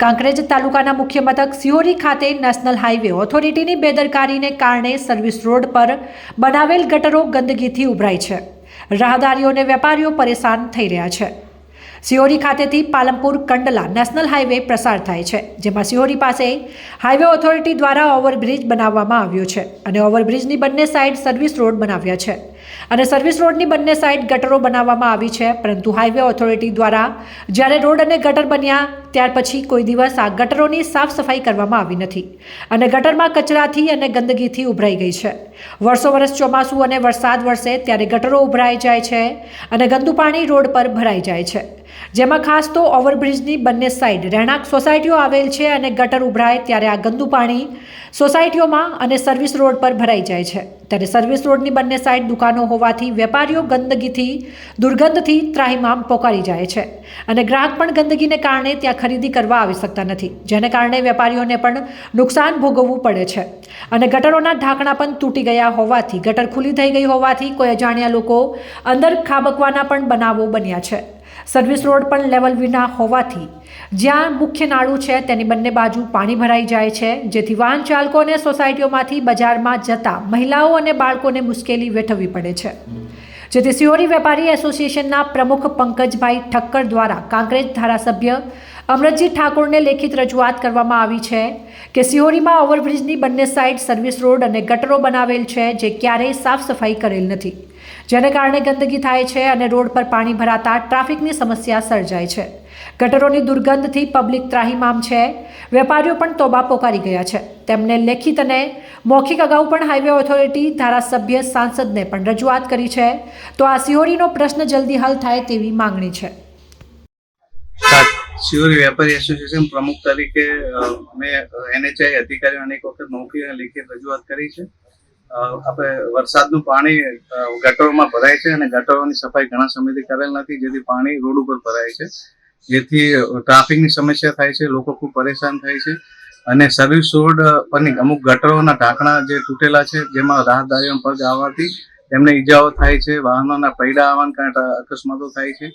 કાંકરેજ તાલુકાના મુખ્ય મથક સિહોરી ખાતે નેશનલ હાઈવે ઓથોરિટીની બેદરકારીને કારણે સર્વિસ રોડ પર બનાવેલ ગટરો ગંદકીથી ઉભરાય છે. રાહદારીઓ અને વેપારીઓ પરેશાન થઈ રહ્યા છે. સિહોરી ખાતેથી પાલમપુર કંડલા નેશનલ હાઈવે પ્રસાર થાય છે, જેમાં સિહોરી પાસે હાઈવે ઓથોરિટી દ્વારા ઓવરબ્રિજ બનાવવામાં આવ્યો છે અને ઓવરબ્રિજની બંને સાઈડ સર્વિસ રોડ બનાવ્યા છે. અને સર્વિસ રોડની બંને સાઇડ ગટરો બનાવવામાં આવી છે. પરંતુ હાઈવે ઓથોરિટી દ્વારા જ્યારે રોડ અને ગટર બન્યા, ત્યાર પછી કોઈ દિવસ આ ગટરોની સાફ સફાઈ કરવામાં આવી નથી અને ગટરમાં કચરાથી અને ગંદકીથી ઉભરાઈ ગઈ છે. વર્ષો વર્ષ ચોમાસું અને વરસાદ વરસે ત્યારે ગટરો ઉભરાઈ જાય છે અને ગંદુ પાણી રોડ પર ભરાઈ જાય છે. જેમાં ખાસ તો ઓવરબ્રિજની બંને સાઈડ રહેણાંક સોસાયટીઓ આવેલ છે અને ગટર ઉભરાય ત્યારે આ ગંદુ પાણી સોસાયટીઓમાં અને સર્વિસ રોડ પર ભરાઈ જાય છે. ત્યારે સર્વિસ રોડની બંને સાઈડ દુકાનો હોવાથી વેપારીઓ ગંદકીથી દુર્ગંધથી ત્રાહિમામ પોકારી જાય છે. અને ગ્રાહક પણ ગંદકીને કારણે ત્યાં ખરીદી કરવા આવી શકતા નથી, જેને કારણે વેપારીઓને પણ નુકસાન ભોગવવું પડે છે. અને ગટરોના ઢાંકણા પણ તૂટી ગયા હોવાથી, ગટર ખુલ્લી થઈ ગઈ હોવાથી કોઈ અજાણ્યા લોકો અંદર ખાબકવાના પણ બનાવો બન્યા છે. સર્વિસ રોડ પણ લેવલ વિના હોવાથી જ્યાં મુખ્ય નાળું છે તેની બંને બાજુ પાણી ભરાઈ જાય છે, જેથી વાહન ચાલકો અને સોસાયટીઓમાંથી બજારમાં જતા મહિલાઓ અને બાળકોને મુશ્કેલી વેઠવવી પડે છે. જેથી સિયોરી વેપારી એસોસિએશનના પ્રમુખ પંકજભાઈ ઠક્કર દ્વારા કાંકરેજ ધારાસભ્ય અમરતજી ઠાકોરને લેખિત રજૂઆત કરવામાં આવી છે કે સિહોરીમાં ઓવરબ્રિજની બંને સાઇડ સર્વિસ રોડ અને ગટરો બનાવેલ છે, જે ક્યારેય સાફ સફાઈ કરેલ નથી. જેને કારણે ગંદકી થાય છે અને રોડ પર પાણી ભરાતા ટ્રાફિકની સમસ્યા સર્જાય છે. ગટરોની દુર્ગંધથી પબ્લિક ત્રાહીમામ છે. વેપારીઓ પણ તોબા પોકારી ગયા છે. તેમને લેખિત અને મૌખિક અગાઉ પણ હાઈવે ઓથોરિટી ધારાસભ્ય સાંસદને પણ રજૂઆત કરી છે. તો આ સિહોરીનો પ્રશ્ન જલ્દી હલ થાય તેવી માંગણી છે. સિયોરી વેપારી એસોસિએશન પ્રમુખ તરીકે મેં એનએચઆઈ અધિકારીઓ અનેક વખત મૌખિક અને લેખિત રજૂઆત કરી છે. આપણે વરસાદનું પાણી ગટરોમાં ભરાય છે અને ગટરોની સફાઈ ઘણા સમયથી કરેલ નથી, જેથી પાણી રોડ ઉપર ભરાય છે. જેથી ટ્રાફિકની સમસ્યા થાય છે, લોકો ખૂબ પરેશાન થાય છે. અને સર્વિસ રોડ પરની અમુક ગટરોના ઢાંકણા જે તૂટેલા છે, જેમાં રાહદારીઓ પગ આવવાથી તેમને ઈજાઓ થાય છે, વાહનોના પૈડા આવવાના કારણે અકસ્માતો થાય છે.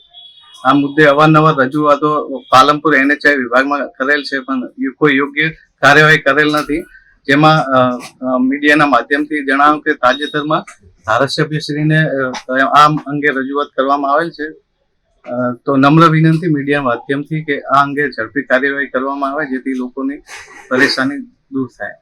આ મુદ્દે અવારનવાર રજૂઆતો પાલનપુર એનએચઆઈ વિભાગમાં કરેલ છે, પણ કોઈ યોગ્ય કાર્યવાહી કરેલ નથી. જેમાં મીડિયાના માધ્યમથી જણાવ્યું કે તાજેતરમાં ધારાસભ્યશ્રીને આ અંગે રજૂઆત કરવામાં આવેલ છે. તો નમ્ર વિનંતી મીડિયા માધ્યમથી કે આ અંગે ઝડપી કાર્યવાહી કરવામાં આવે જેથી લોકોની પરેશાની દૂર થાય.